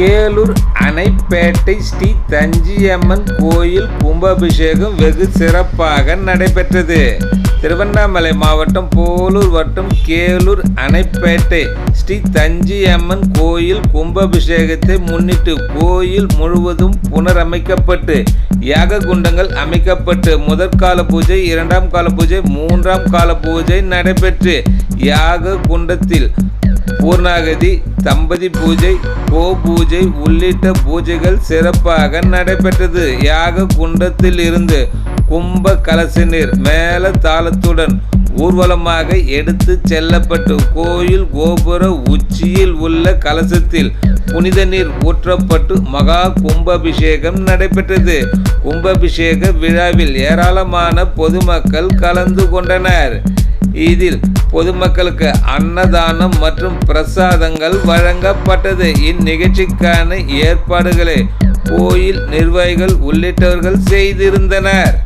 கேளூர் அணைப்பேட்டை ஸ்ரீ தஞ்சியம்மன் கோயில் கும்பாபிஷேகம் வெகு சிறப்பாக நடைபெற்றது. திருவண்ணாமலை மாவட்டம் போலூர் வட்டம் கேளூர் அணைப்பேட்டை ஸ்ரீ தஞ்சியம்மன் கோயில் கும்பாபிஷேகத்தை முன்னிட்டு கோயில் முழுவதும் புனரமைக்கப்பட்டு யாக குண்டங்கள் அமைக்கப்பட்டு முதற்கால பூஜை இரண்டாம் கால பூஜை மூன்றாம் கால பூஜை நடைபெற்று யாக குண்டத்தில் பூர்ணாகதி தம்பதி பூஜை கோ பூஜை உள்ளிட்ட பூஜைகள் சிறப்பாக நடைபெற்றது. யாக குண்டத்தில் இருந்து கும்ப கலச நீர் மேல தாளத்துடன் ஊர்வலமாக எடுத்து செல்லப்பட்டு கோயில் கோபுர உச்சியில் உள்ள கலசத்தில் புனித நீர் ஊற்றப்பட்டு மகா கும்பாபிஷேகம் நடைபெற்றது. கும்பாபிஷேக விழாவில் ஏராளமான பொதுமக்கள் கலந்து கொண்டனர். இதில் பொதுமக்களுக்கு அன்னதானம் மற்றும் பிரசாதங்கள் வழங்கப்பட்டது. இந்நிகழ்ச்சிக்கான ஏற்பாடுகளை கோயில் நிர்வாகிகள் உள்ளிட்டவர்கள் செய்திருந்தனர்.